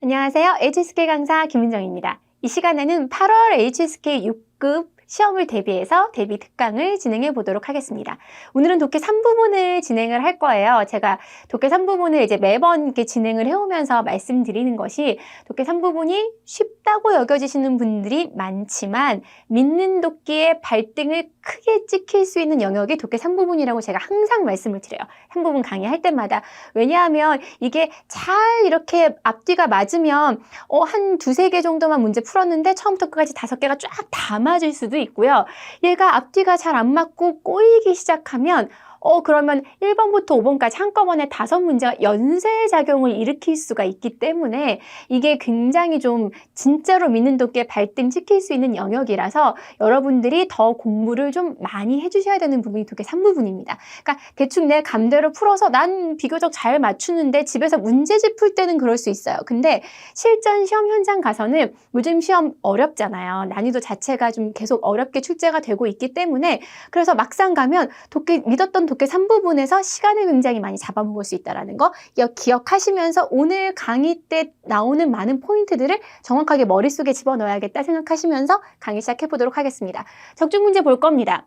안녕하세요. HSK 강사 김은정입니다. 이 시간에는 8월 HSK 6급 시험을 대비해서 대비 특강을 진행해 보도록 하겠습니다. 오늘은 독해 3부분을 진행을 할 거예요. 제가 독해 3부분을 이제 매번 이렇게 진행을 해오면서 말씀드리는 것이 독해 3부분이 쉽다고 여겨지시는 분들이 많지만 믿는 독기의 발등을 크게 찍힐 수 있는 영역이 독해 3부분이라고 제가 항상 말씀을 드려요. 3부분 강의할 때마다. 왜냐하면 이게 잘 이렇게 앞뒤가 맞으면 어, 한 두세 개 정도만 문제 풀었는데 처음부터 끝까지 다섯 개가 쫙 다 맞을 수도 있고요. 얘가 앞뒤가 잘 안 맞고 꼬이기 시작하면 어, 그러면 1번부터 5번까지 한꺼번에 다섯 문제가 연쇄 작용을 일으킬 수가 있기 때문에 이게 굉장히 좀 진짜로 믿는 도끼에 발등 찍힐 수 있는 영역이라서 여러분들이 더 공부를 좀 많이 해주셔야 되는 부분이 독해 3부분입니다. 그러니까 대충 내 감대로 풀어서 난 비교적 잘 맞추는데 집에서 문제집 풀 때는 그럴 수 있어요. 근데 실전 시험 현장 가서는 요즘 시험 어렵잖아요. 난이도 자체가 좀 계속 어렵게 출제가 되고 있기 때문에 그래서 막상 가면 독해 믿었던 독해 3부분에서 시간을 굉장히 많이 잡아먹을 수 있다는 거 기억하시면서 오늘 강의 때 나오는 많은 포인트들을 정확하게 머릿속에 집어넣어야겠다 생각하시면서 강의 시작해 보도록 하겠습니다. 적중 문제 볼 겁니다.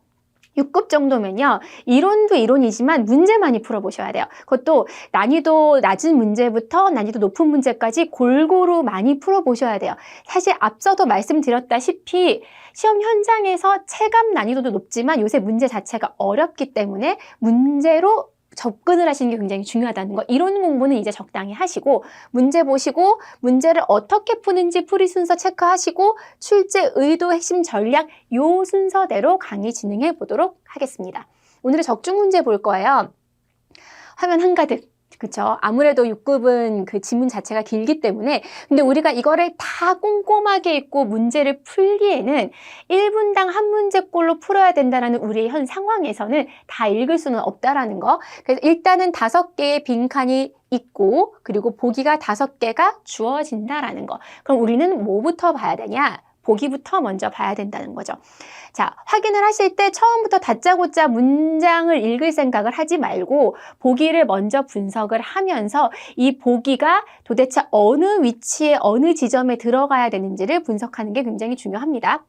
6급 정도면요. 이론도 이론이지만 문제 많이 풀어보셔야 돼요. 그것도 난이도 낮은 문제부터 난이도 높은 문제까지 골고루 많이 풀어보셔야 돼요. 사실 앞서도 말씀드렸다시피 시험 현장에서 체감 난이도도 높지만 요새 문제 자체가 어렵기 때문에 문제로 접근을 하시는 게 굉장히 중요하다는 거. 이론 공부는 이제 적당히 하시고, 문제 보시고, 문제를 어떻게 푸는지 풀이 순서 체크하시고, 출제 의도 핵심 전략 요 순서대로 강의 진행해 보도록 하겠습니다. 오늘의 적중 문제 볼 거예요. 화면 한가득. 그쵸. 아무래도 6급은 그 지문 자체가 길기 때문에. 근데 우리가 이거를 다 꼼꼼하게 읽고 문제를 풀기에는 1분당 한 문제꼴로 풀어야 된다는 우리의 현 상황에서는 다 읽을 수는 없다라는 거. 그래서 일단은 다섯 개의 빈칸이 있고, 그리고 보기가 다섯 개가 주어진다라는 거. 그럼 우리는 뭐부터 봐야 되냐? 보기부터 먼저 봐야 된다는 거죠. 자, 확인을 하실 때 처음부터 다짜고짜 문장을 읽을 생각을 하지 말고 보기를 먼저 분석을 하면서 이 보기가 도대체 어느 위치에 어느 지점에 들어가야 되는지를 분석하는 게 굉장히 중요합니다.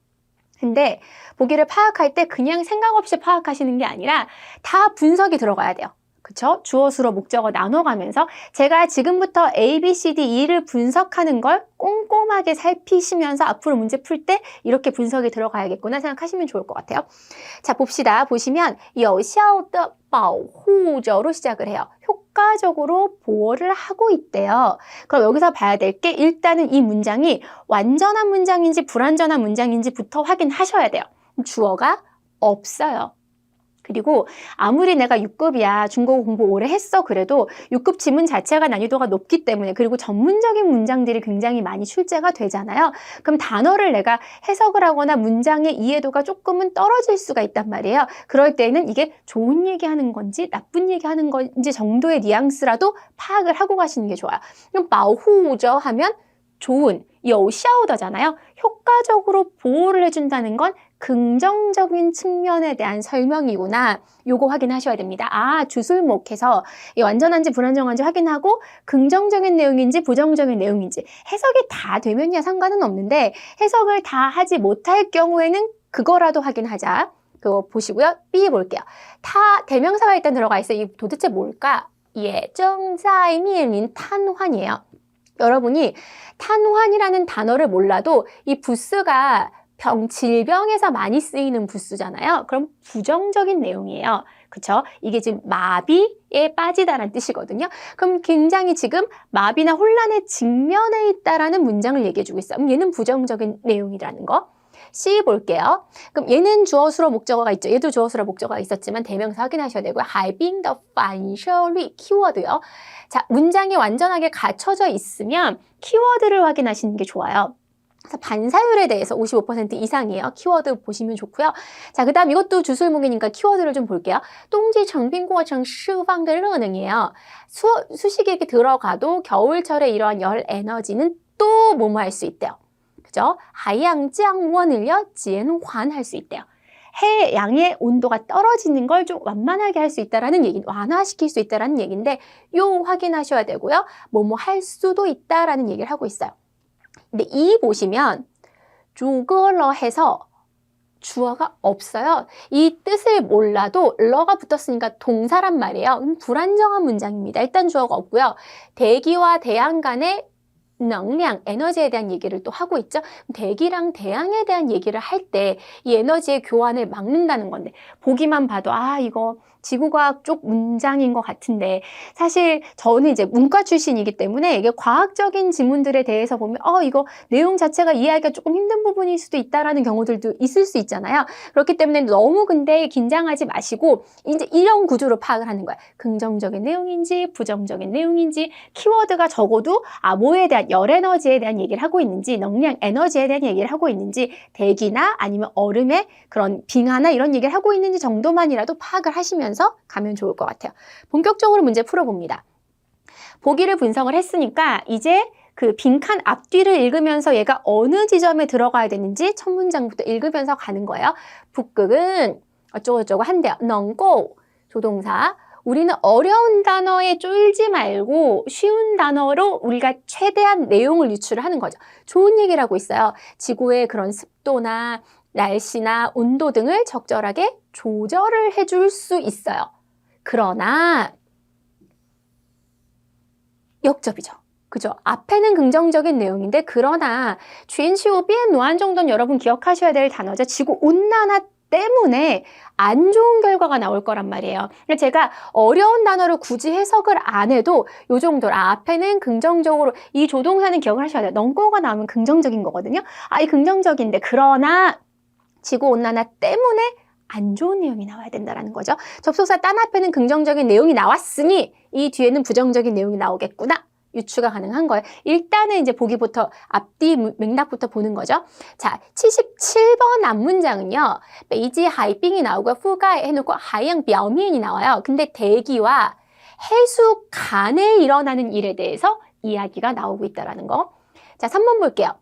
근데 보기를 파악할 때 그냥 생각 없이 파악하시는 게 아니라 다 분석이 들어가야 돼요. 그쵸? 주어, 수로, 목적어 나눠가면서 제가 지금부터 A, B, C, D, E를 분석하는 걸 꼼꼼하게 살피시면서 앞으로 문제 풀 때 이렇게 분석이 들어가야겠구나 생각하시면 좋을 것 같아요. 자, 봅시다. 보시면 有效的保护着로 시작을 해요. 효과적으로 보호를 하고 있대요. 그럼 여기서 봐야 될 게 일단은 이 문장이 완전한 문장인지 불완전한 문장인지부터 확인하셔야 돼요. 주어가 없어요. 그리고 아무리 내가 6급이야 중국어 공부 오래 했어 그래도 6급 지문 자체가 난이도가 높기 때문에 그리고 전문적인 문장들이 굉장히 많이 출제가 되잖아요. 그럼 단어를 내가 해석을 하거나 문장의 이해도가 조금은 떨어질 수가 있단 말이에요. 그럴 때는 이게 좋은 얘기하는 건지 나쁜 얘기하는 건지 정도의 뉘앙스라도 파악을 하고 가시는 게 좋아요. 그럼 마후저 하면 좋은, 여샤우더잖아요. 효과적으로 보호를 해준다는 건 긍정적인 측면에 대한 설명이구나. 요거 확인하셔야 됩니다. 아, 주술목해서 완전한지 불완전한지 확인하고 긍정적인 내용인지 부정적인 내용인지 해석이 다 되면야 상관은 없는데 해석을 다 하지 못할 경우에는 그거라도 확인하자. 그거 보시고요. B 볼게요. 타 대명사가 일단 들어가 있어요. 이 도대체 뭘까? 예, 정자이미엔 탄환이에요. 여러분이 탄환이라는 단어를 몰라도 이 부스가 병, 질병에서 많이 쓰이는 부스잖아요. 그럼 부정적인 내용이에요. 그쵸? 이게 지금 마비에 빠지다라는 뜻이거든요. 그럼 굉장히 지금 마비나 혼란의 직면에 있다라는 문장을 얘기해주고 있어요. 얘는 부정적인 내용이라는 거. C 볼게요. 그럼 얘는 주어수로 목적어가 있죠. 얘도 주어수로 목적어가 있었지만 대명사 확인하셔야 되고요. having the financially 키워드요. 자, 문장이 완전하게 갖춰져 있으면 키워드를 확인하시는 게 좋아요. 그래서 반사율에 대해서 55% 이상이에요. 키워드 보시면 좋고요. 자, 그 다음 이것도 주술무기니까 키워드를 좀 볼게요. 똥지 정빈공화청 시방들능이에요 수, 수식에 들어가도 겨울철에 이러한 열 에너지는 또 뭐뭐 할 수 있대요. 그죠? 하양장원을요, 지엔환 할 수 있대요. 해양의 온도가 떨어지는 걸 좀 완만하게 할 수 있다라는 얘기, 완화시킬 수 있다라는 얘기인데 요 확인하셔야 되고요. 뭐뭐 할 수도 있다라는 얘기를 하고 있어요. 근데 이 보시면 조걸러 해서 주어가 없어요. 이 뜻을 몰라도 러가 붙었으니까 동사란 말이에요. 음, 불안정한 문장입니다. 일단 주어가 없고요. 대기와 대양 간의 能량, 에너지에 대한 얘기를 또 하고 있죠. 대기랑 대양에 대한 얘기를 할 때 이 에너지의 교환을 막는다는 건데 보기만 봐도 아 이거 지구과학 쪽 문장인 것 같은데 사실 저는 이제 문과 출신이기 때문에 이게 과학적인 지문들에 대해서 보면 어 이거 내용 자체가 이해하기가 조금 힘든 부분일 수도 있다라는 경우들도 있을 수 있잖아요. 그렇기 때문에 너무 근데 긴장하지 마시고 이제 이런 구조로 파악을 하는 거야. 긍정적인 내용인지 부정적인 내용인지 키워드가 적어도 아 뭐에 대한 열 에너지에 대한 얘기를 하고 있는지能량 에너지에 대한 얘기를 하고 있는지 대기나 아니면 얼음의 그런 빙하나 이런 얘기를 하고 있는지 정도만이라도 파악을 하시면 서 가면 좋을 것 같아요. 본격적으로 문제 풀어봅니다. 보기를 분석을 했으니까 이제 그 빈칸 앞뒤를 읽으면서 얘가 어느 지점에 들어가야 되는지 첫 문장부터 읽으면서 가는 거예요. 북극은 어쩌고저쩌고 한대요. 넝고 조동사. 우리는 어려운 단어에 쫄지 말고 쉬운 단어로 우리가 최대한 내용을 유출을 하는 거죠. 좋은 얘기를 하고 있어요. 지구의 그런 습도나 날씨나 온도 등을 적절하게 조절을 해줄 수 있어요. 그러나 역접이죠. 그죠? 앞에는 긍정적인 내용인데 그러나 주인시오 비엔 노안 정도는 여러분 기억하셔야 될 단어죠. 지구 온난화 때문에 안 좋은 결과가 나올 거란 말이에요. 그러니까 제가 어려운 단어를 굳이 해석을 안 해도 요 정도로 아, 앞에는 긍정적으로 이 조동사는 기억을 하셔야 돼요. 넝꼬가 나오면 긍정적인 거거든요. 아, 이 긍정적인데 그러나 지구 온난화 때문에 안 좋은 내용이 나와야 된다라는 거죠. 접속사 딴 앞에는 긍정적인 내용이 나왔으니 이 뒤에는 부정적인 내용이 나오겠구나. 유추가 가능한 거예요. 일단은 이제 보기부터 앞뒤 맥락부터 보는 거죠. 자, 77번 앞문장은요. 베이지 하이빙이 나오고 후가에 해놓고 하양 뼈면이 나와요. 근데 대기와 해수 간에 일어나는 일에 대해서 이야기가 나오고 있다라는 거. 자, 3번 볼게요.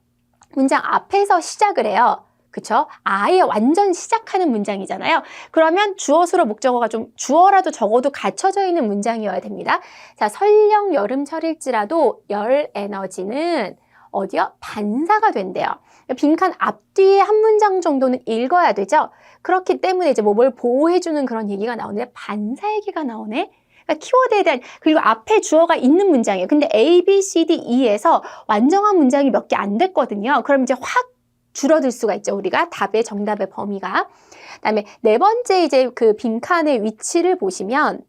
문장 앞에서 시작을 해요. 그쵸? 아예 완전 시작하는 문장이잖아요. 그러면 주어 수로 목적어가 좀 주어라도 적어도 갖춰져 있는 문장이어야 됩니다. 자, 설령 여름철일지라도 열 에너지는 어디요? 반사가 된대요. 빈칸 앞뒤에 한 문장 정도는 읽어야 되죠. 그렇기 때문에 이제 뭐 뭘 보호해주는 그런 얘기가 나오는데 반사 얘기가 나오네. 그러니까 키워드에 대한 그리고 앞에 주어가 있는 문장이에요. 근데 A, B, C, D, E에서 완성한 문장이 몇 개 안 됐거든요. 그럼 이제 확 줄어들 수가 있죠. 우리가 답의 정답의 범위가. 그다음에 네 번째 이제 그 빈칸의 위치를 보시면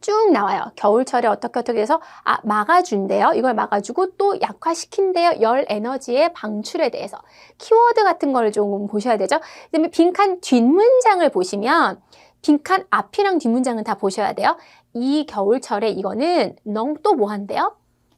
쭉 나와요. 겨울철에 어떻게 어떻게 해서 아 막아준대요. 이걸 막아주고 또 약화시킨대요. 열 에너지의 방출에 대해서 키워드 같은 거를 좀 보셔야 되죠. 그다음에 빈칸 뒷문장을 보시면 빈칸 앞이랑 뒷문장은 다 보셔야 돼요. 이 겨울철에 이거는 넝 또 뭐 한대요?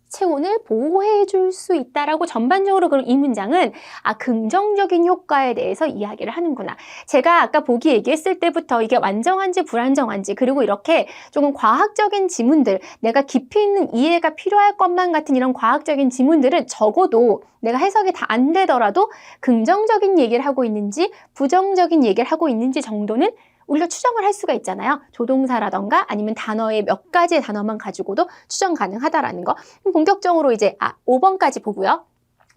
체온을 보호해 줄 수 있다라고 전반적으로 그럼 이 문장은 아 긍정적인 효과에 대해서 이야기를 하는구나. 제가 아까 보기 얘기했을 때부터 이게 완전한지 불안정한지 그리고 이렇게 조금 과학적인 지문들 내가 깊이 있는 이해가 필요할 것만 같은 이런 과학적인 지문들은 적어도 내가 해석이 다 안 되더라도 긍정적인 얘기를 하고 있는지 부정적인 얘기를 하고 있는지 정도는 우리가 추정을 할 수가 있잖아요. 조동사라던가 아니면 단어의 몇 가지의 단어만 가지고도 추정 가능하다라는 거. 본격적으로 이제 아 5번까지 보고요.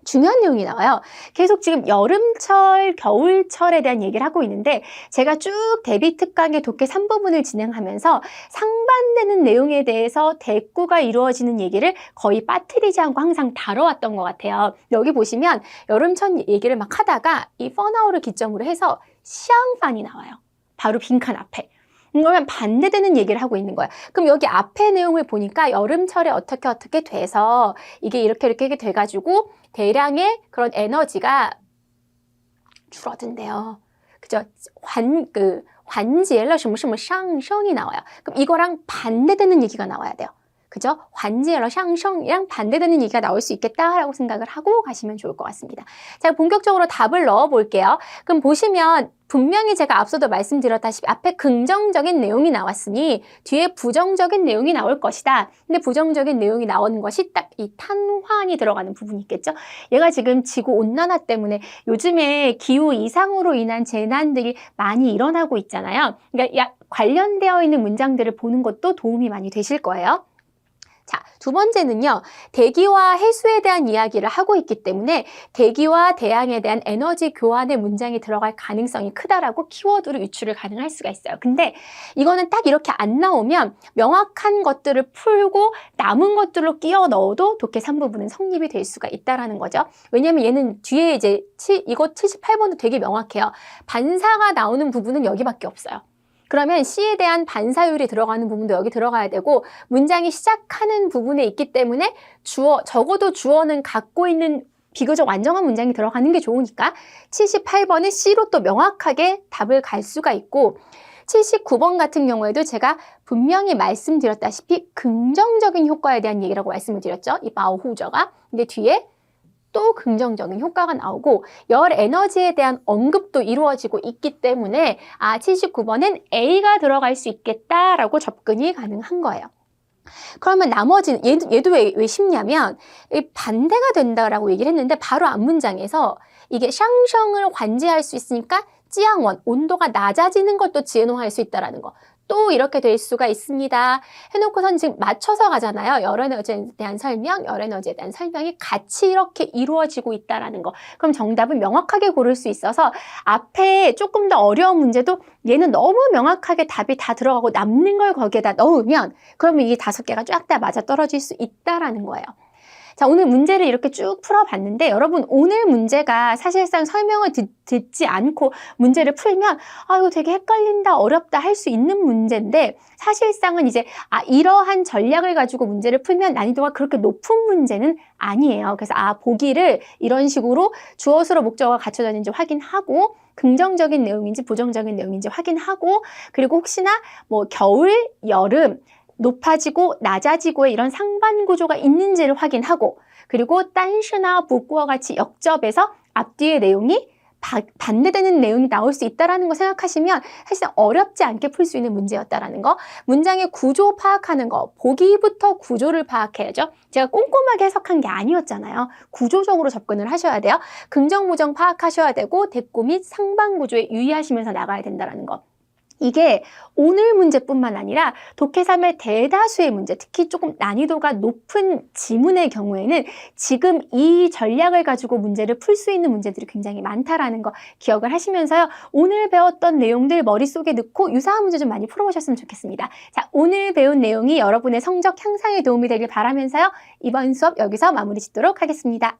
중요한 내용이 나와요. 계속 지금 여름철, 겨울철에 대한 얘기를 하고 있는데 제가 쭉 대비 특강의 독해 3부분을 진행하면서 상반되는 내용에 대해서 대꾸가 이루어지는 얘기를 거의 빠뜨리지 않고 항상 다뤄왔던 것 같아요. 여기 보시면 여름철 얘기를 막 하다가 이 퍼나우를 기점으로 해서 시앙판이 나와요. 바로 빈칸 앞에. 그러면 반대되는 얘기를 하고 있는 거야. 그럼 여기 앞에 내용을 보니까 여름철에 어떻게 어떻게 돼서 이게 이렇게 이렇게 돼가지고 대량의 그런 에너지가 줄어든대요. 그죠? 환, 그, 환지엘러 什么什么 상승이 나와요. 그럼 이거랑 반대되는 얘기가 나와야 돼요. 그죠? 환지엘러 상승이랑 반대되는 얘기가 나올 수 있겠다라고 생각을 하고 가시면 좋을 것 같습니다. 자, 본격적으로 답을 넣어 볼게요. 그럼 보시면 분명히 제가 앞서도 말씀드렸다시피 앞에 긍정적인 내용이 나왔으니 뒤에 부정적인 내용이 나올 것이다. 근데 부정적인 내용이 나오는 것이 딱 이 탄환이 들어가는 부분이 있겠죠. 얘가 지금 지구 온난화 때문에 요즘에 기후 이상으로 인한 재난들이 많이 일어나고 있잖아요. 그러니까 야- 관련되어 있는 문장들을 보는 것도 도움이 많이 되실 거예요. 자, 두 번째는요, 대기와 해수에 대한 이야기를 하고 있기 때문에 대기와 대양에 대한 에너지 교환의 문장이 들어갈 가능성이 크다라고 키워드로 유출을 가능할 수가 있어요. 근데 이거는 딱 이렇게 안 나오면 명확한 것들을 풀고 남은 것들로 끼워 넣어도 독해 3부분은 성립이 될 수가 있다라는 거죠. 왜냐면 얘는 뒤에 이제 치, 이거 78번도 되게 명확해요. 반사가 나오는 부분은 여기밖에 없어요. 그러면 C에 대한 반사율이 들어가는 부분도 여기 들어가야 되고 문장이 시작하는 부분에 있기 때문에 주어 적어도 주어는 갖고 있는 비교적 완전한 문장이 들어가는 게 좋으니까 78번은 C로 또 명확하게 답을 갈 수가 있고 79번 같은 경우에도 제가 분명히 말씀드렸다시피 긍정적인 효과에 대한 얘기라고 말씀을 드렸죠. 이 바오후저가. 근데 뒤에 또 긍정적인 효과가 나오고 열 에너지에 대한 언급도 이루어지고 있기 때문에 아 79번은 A가 들어갈 수 있겠다라고 접근이 가능한 거예요. 그러면 나머지는 얘도, 얘도 왜, 왜 쉽냐면 이 반대가 된다라고 얘기를 했는데 바로 앞 문장에서 이게 샹셩을 관제할 수 있으니까 찌양원 온도가 낮아지는 것도 지혜노할 수 있다라는 거. 또 이렇게 될 수가 있습니다. 해놓고선 지금 맞춰서 가잖아요. 열 에너지에 대한 설명, 열 에너지에 대한 설명이 같이 이렇게 이루어지고 있다라는 거. 그럼 정답은 명확하게 고를 수 있어서 앞에 조금 더 어려운 문제도 얘는 너무 명확하게 답이 다 들어가고 남는 걸 거기에다 넣으면 그러면 이게 다섯 개가 쫙 다 맞아 떨어질 수 있다라는 거예요. 자, 오늘 문제를 이렇게 쭉 풀어봤는데 여러분 오늘 문제가 사실상 설명을 듣, 듣지 않고 문제를 풀면 아 이거 되게 헷갈린다 어렵다 할 수 있는 문제인데 사실상은 이제 아 이러한 전략을 가지고 문제를 풀면 난이도가 그렇게 높은 문제는 아니에요. 그래서 아 보기를 이런 식으로 주어수로 목적어가 갖춰져 있는지 확인하고 긍정적인 내용인지 부정적인 내용인지 확인하고 그리고 혹시나 뭐 겨울, 여름 높아지고 낮아지고의 이런 상반 구조가 있는지를 확인하고 그리고 딴슈나 북구와 같이 역접해서 앞뒤의 내용이 바- 반대되는 내용이 나올 수 있다라는 거 생각하시면 사실상 어렵지 않게 풀 수 있는 문제였다라는 거 문장의 구조 파악하는 거 보기부터 구조를 파악해야죠. 제가 꼼꼼하게 해석한 게 아니었잖아요. 구조적으로 접근을 하셔야 돼요. 긍정 부정 파악하셔야 되고 대꾸 및 상반 구조에 유의하시면서 나가야 된다라는 거 이게 오늘 문제뿐만 아니라 독해 3의 대다수의 문제, 특히 조금 난이도가 높은 지문의 경우에는 지금 이 전략을 가지고 문제를 풀 수 있는 문제들이 굉장히 많다라는 거 기억을 하시면서요. 오늘 배웠던 내용들 머릿속에 넣고 유사한 문제 좀 많이 풀어보셨으면 좋겠습니다. 자, 오늘 배운 내용이 여러분의 성적 향상에 도움이 되길 바라면서요. 이번 수업 여기서 마무리 짓도록 하겠습니다.